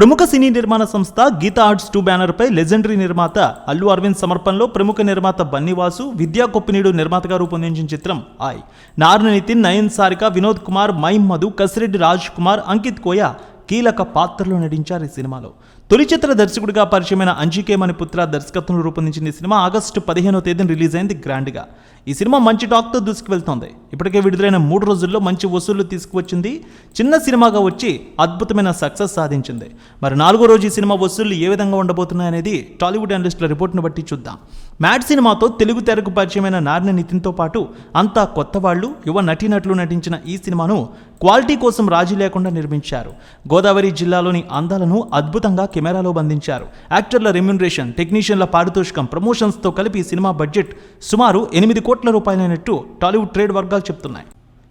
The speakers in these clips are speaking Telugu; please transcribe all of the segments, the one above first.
ప్రముఖ సినీ నిర్మాణ సంస్థ గీతా ఆర్ట్స్ టూ బ్యానర్ పై లెజెండరీ నిర్మాత అల్లు అరవింద్ సమర్పణలో ప్రముఖ నిర్మాత బన్నివాసు విద్యా కొప్పినీడు నిర్మాతగా రూపొందించిన చిత్రం ఆయ్ నారణ నితిన్ నయన్ సారిక వినోద్ కుమార్ మైమ్ మధు కసిరెడ్డి రాజ్ కుమార్ అంకిత్ కోయ కీలక పాత్రలో నటించారు ఈ సినిమాలో. తొలి చిత్ర దర్శకుడిగా పరిచయమైన అంజికే మణి పుత్ర దర్శకత్వంలో రూపొందించిన ఈ సినిమా ఆగస్టు పదిహేనో తేదీన రిలీజ్ అయింది గ్రాండ్గా. ఈ సినిమా మంచి టాక్తో దూసుకువెళ్తోంది. ఇప్పటికే విడుదలైన మూడు రోజుల్లో మంచి వసూళ్ళు తీసుకువచ్చింది. చిన్న సినిమాగా వచ్చి అద్భుతమైన సక్సెస్ సాధించింది. మరి నాలుగో రోజు ఈ సినిమా వసూళ్ళు ఏ విధంగా ఉండబోతున్నాయనేది టాలీవుడ్ అనలిస్టుల రిపోర్ట్ను బట్టి చూద్దాం. మ్యాడ్ సినిమాతో తెలుగు తెరకు పరిచయమైన నారిన నితిన్తో పాటు అంతా కొత్త వాళ్ళు యువ నటీనటులు నటించిన ఈ సినిమాను క్వాలిటీ కోసం రాజీ లేకుండా నిర్మించారు. గోదావరి జిల్లాలోని అందాలను అద్భుతంగా కెమెరాలో బంధించారు. యాక్టర్ల రెమ్యునరేషన్ టెక్నీషియన్ల పారితోషికం ప్రమోషన్స్తో కలిపి సినిమా బడ్జెట్ సుమారు ఎనిమిది కోట్ల రూపాయలైనట్టు టాలీవుడ్ ట్రేడ్ వర్గాలు చెప్తున్నాయి.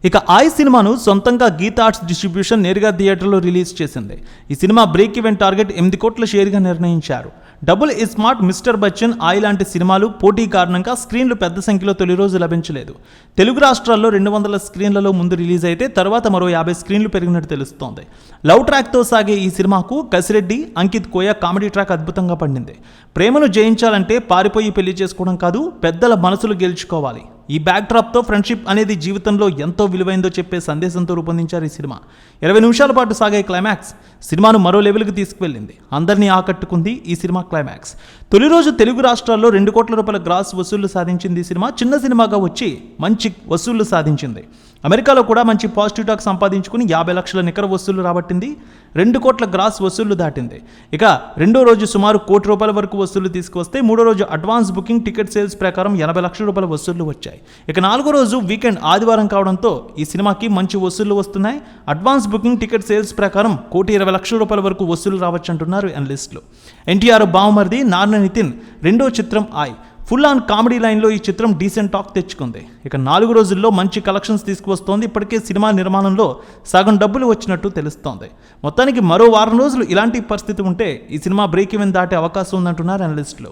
ఇక ఆయ్ సినిమాను సొంతంగా గీత ఆర్ట్స్ డిస్ట్రిబ్యూషన్ నేరుగా థియేటర్లో రిలీజ్ చేసింది. ఈ సినిమా బ్రేక్ ఈవెన్ టార్గెట్ ఎనిమిది కోట్ల షేర్గా నిర్ణయించారు. డబుల్ ఈ స్మార్ట్ మిస్టర్ బచ్చన్ ఆయి లాంటి సినిమాలు పోటీ కారణంగా స్క్రీన్లు పెద్ద సంఖ్యలో తొలి రోజు లభించలేదు. తెలుగు రాష్ట్రాల్లో రెండు వందల స్క్రీన్లలో ముందు రిలీజ్ అయితే తర్వాత మరో యాభై స్క్రీన్లు పెరిగినట్టు తెలుస్తోంది. లవ్ ట్రాక్తో సాగే ఈ సినిమాకు కసిరెడ్డి అంకిత్ కోయ కామెడీ ట్రాక్ అద్భుతంగా పండింది. ప్రేమను జయించాలంటే పారిపోయి పెళ్ళి చేసుకోవడం కాదు పెద్దల మనసులు గెలుచుకోవాలి. ఈ బ్యాక్ డ్రాప్తో ఫ్రెండ్షిప్ అనేది జీవితంలో ఎంతో విలువైందో చెప్పే సందేశంతో రూపొందించారు ఈ సినిమా. ఇరవై నిమిషాల పాటు సాగే క్లైమాక్స్ సినిమాను మరో లెవెల్కి తీసుకువెళ్ళింది. అందరినీ ఆకట్టుకుంది ఈ సినిమా క్లైమాక్స్ తొలి రోజు తెలుగు రాష్ట్రాల్లో రెండు కోట్ల రూపాయల గ్రాస్ వసూళ్ళు సాధించింది ఈ సినిమా. చిన్న సినిమాగా వచ్చి మంచి వసూళ్ళు సాధించింది. అమెరికాలో కూడా మంచి పాజిటివ్ టాక్ సంపాదించుకుని యాభై లక్షల నికర వసూళ్ళు రాబట్టింది. రెండు కోట్ల గ్రాస్ వసూళ్ళు దాటింది. ఇక రెండో రోజు సుమారు కోటి రూపాయల వరకు వసూళ్ళు తీసుకువస్తే మూడో రోజు అడ్వాన్స్ బుకింగ్ టికెట్ సేల్స్ ప్రకారం ఎనభై లక్షల రూపాయల వసూళ్ళు వచ్చాయి. ఇక నాలుగో రోజు వీకెండ్ ఆదివారం కావడంతో ఈ సినిమాకి మంచి వసూళ్ళు వస్తున్నాయి. అడ్వాన్స్ బుకింగ్ టికెట్ సేల్స్ ప్రకారం కోటి ఇరవై లక్షల రూపాయల వరకు వసూలు రావచ్చు అంటున్నారు అనలిస్టులు ఎన్టీఆర్ బావమరిది నాన్న నితిన్ రెండో చిత్రం ఆయ్ ఫుల్ ఆన్ కామెడీ లైన్లో ఈ చిత్రం డీసెంట్ టాక్ తెచ్చుకుంది. ఇక నాలుగు రోజుల్లో మంచి కలెక్షన్స్ తీసుకువస్తోంది. ఇప్పటికే సినిమా నిర్మాణంలో సగం డబ్బులు వచ్చినట్టు తెలుస్తోంది. మొత్తానికి మరో వారం రోజులు ఇలాంటి పరిస్థితి ఉంటే ఈ సినిమా బ్రేక్ ఈవెన్ దాటే అవకాశం ఉందంటున్నారు అనలిస్టులు